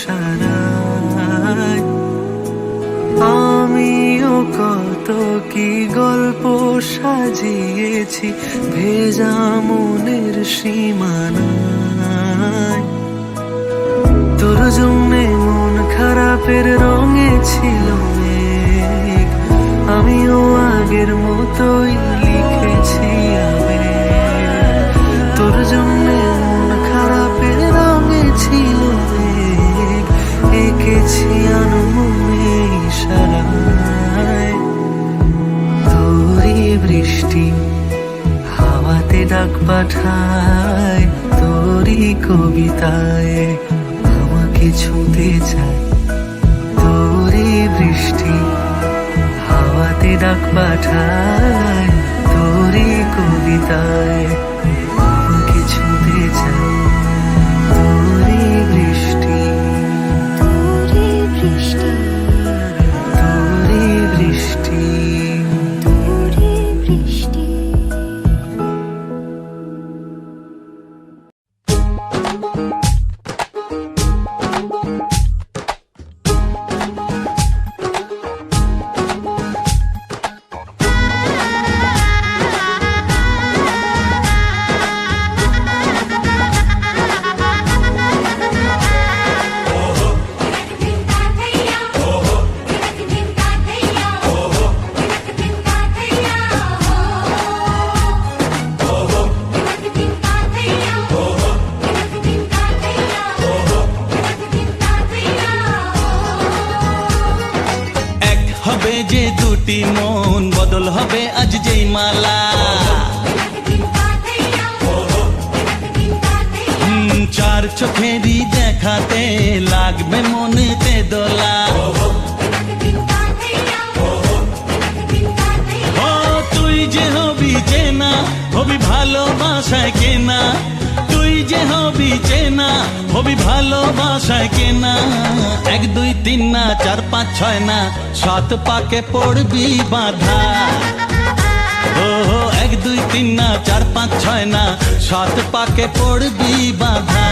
সারায় আমিও কত কি গল্প সাজিয়েছি ভেজা মনের সীমানায়। তোর জন্যে মন খারাপের রঙে ছিল আমিও আগের মতোই লিখেছি তোর জন্যে এঁকেছি আনমনে ইশারায়। তোরই বৃষ্টি হাওয়াতে ডাক পাঠায়। তোরই কবিতায় আমাকে ছুঁতে চায়। তোরই বৃষ্টি হাওয়াতে ডাক পাঠায়। তোরই কবিতায় তোরে তিন না, চার পাঁচ ছয় না, সাত পাকে পড়বি বাধা। ও, এক, দুই, তিন না, চার পাঁচ ছয় না, সাত পাকে পড়বি বাধা।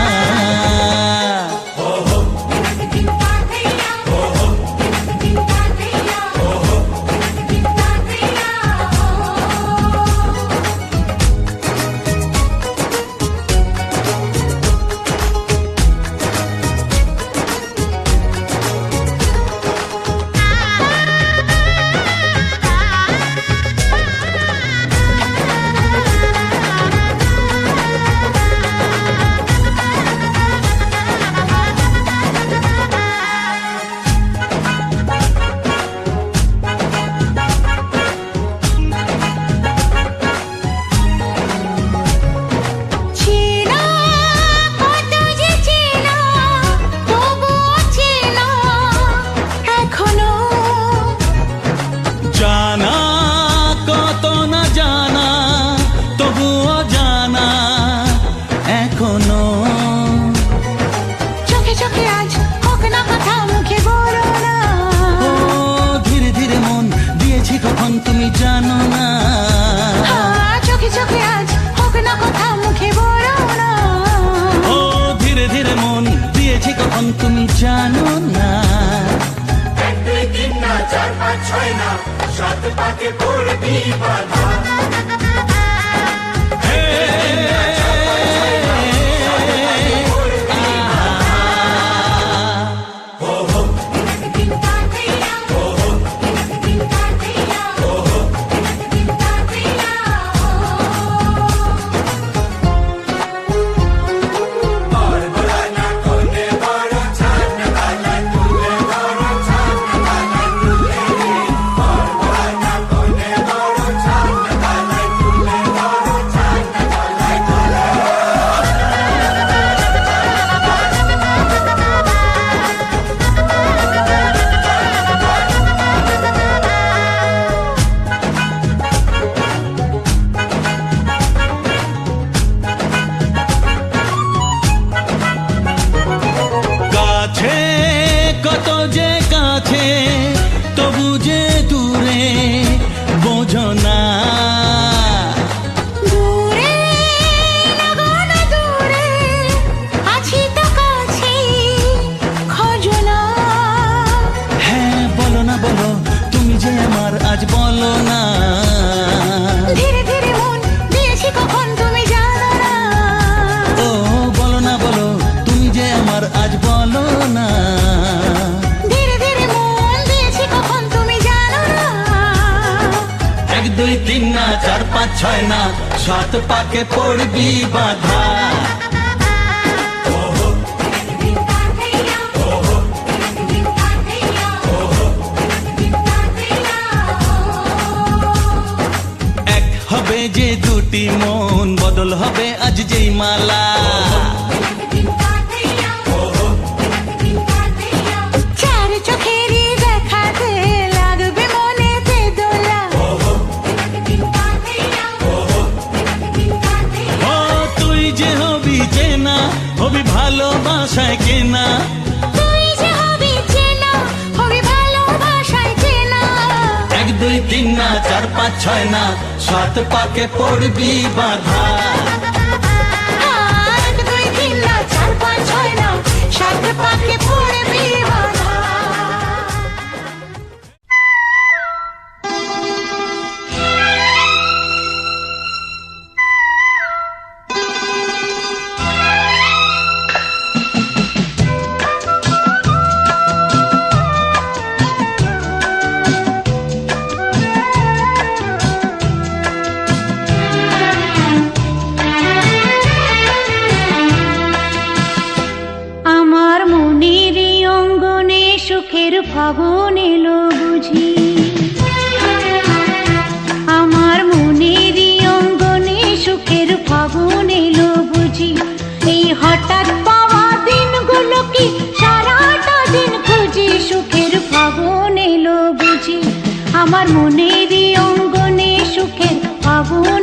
দিয়েছি কখন তুমি জানো না। দুই তিন না, চার পাঁচ ছয় না, সাত পাকে পড়বি বাধা। আজ বলো না। ধীরে ধীরে মন দিয়েছি কখন তুমি জানো ও বলো না বলো তুমি যে আমার আজ বলো না। ধীরে ধীরে মন দিয়েছি কখন তুমি জানো এক দুই তিন না চার পাঁচ ছয় না সাত পাকে পড়বি বাধা। যে মন বদল হবে আজ যেই মালা। তুই যে হবি ভালোবাসায় কেনা। তুই যে হবি চেনা হবি ভালোবাসায় চেনা এক দুই তিন না চার পাঁচ ছয় না। সাত পাকে পড়বি বাধা। দুই তিন না চার পাঁচ ছয় না সাত পাকে পড়বি সুখের এলো বুঝি। আমার মনের অঙ্গনে সুখের ফাগুন এলো বুঝি। এই হঠাৎ পাওয়া দিনগুলো কি সারাটা দিন খুঁজি সুখের ফাগুন এলো বুঝি। আমার মনের অঙ্গনে সুখের ফাগুন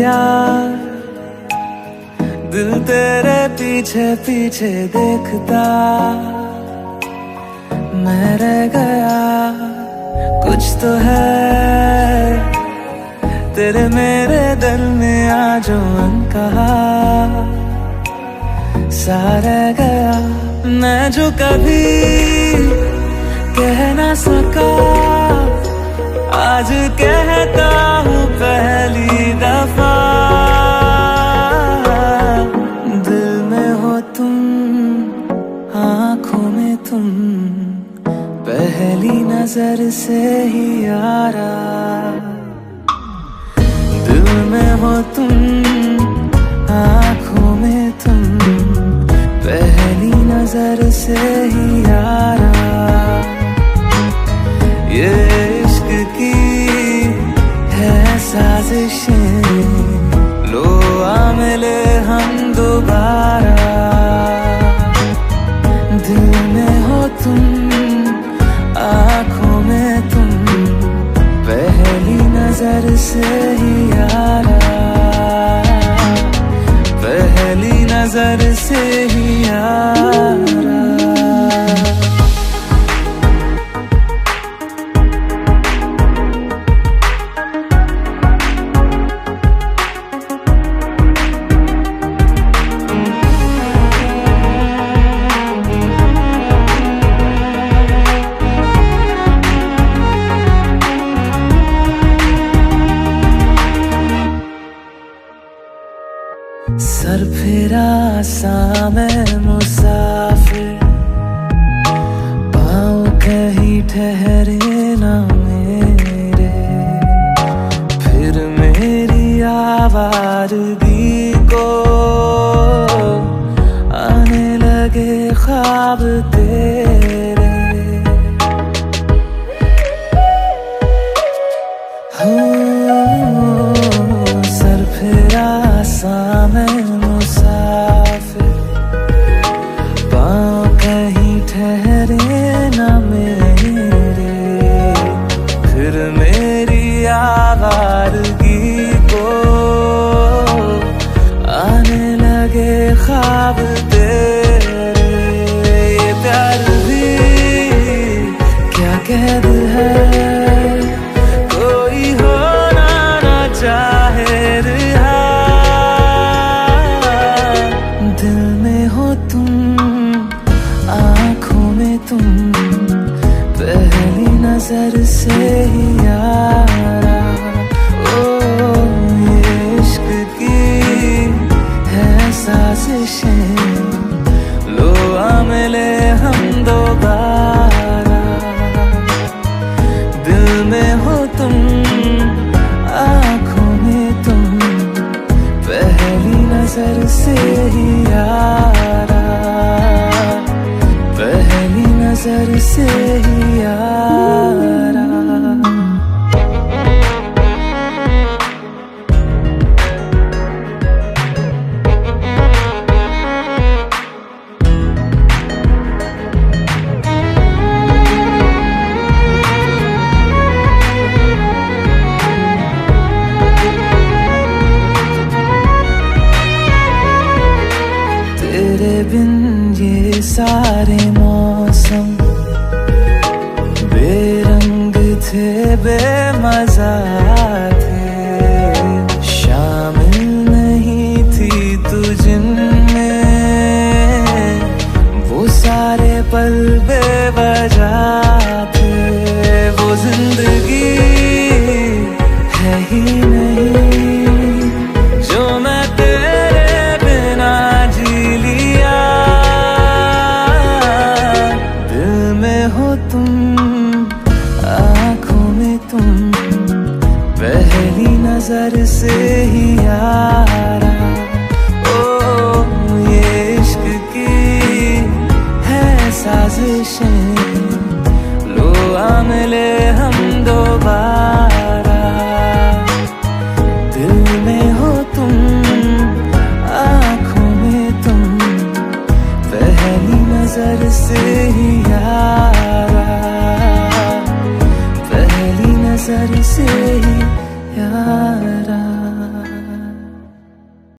दिया दिल तेरे पीछे पीछे देखता। मैं रह गया। कुछ तो है। तेरे मेरे दिल में आज मन कहा। सारा गया। मैं जो कभी कह ना सका, आज कहता हूँ पहली दफ़ा। दिल में हो तुम, आँखों में तुम। पहली नज़र से ही यारा। दिल में हो तुम, आँखों में तुम। पहली नज़र से ही यारा। ये है साजिशें। लो आ मिले हम दोबारा। दिल में हो तुम, आँखों में तुम। पहली नज़र से ही यारा। पहली नज़र से ही यारा। नजर से ही यारा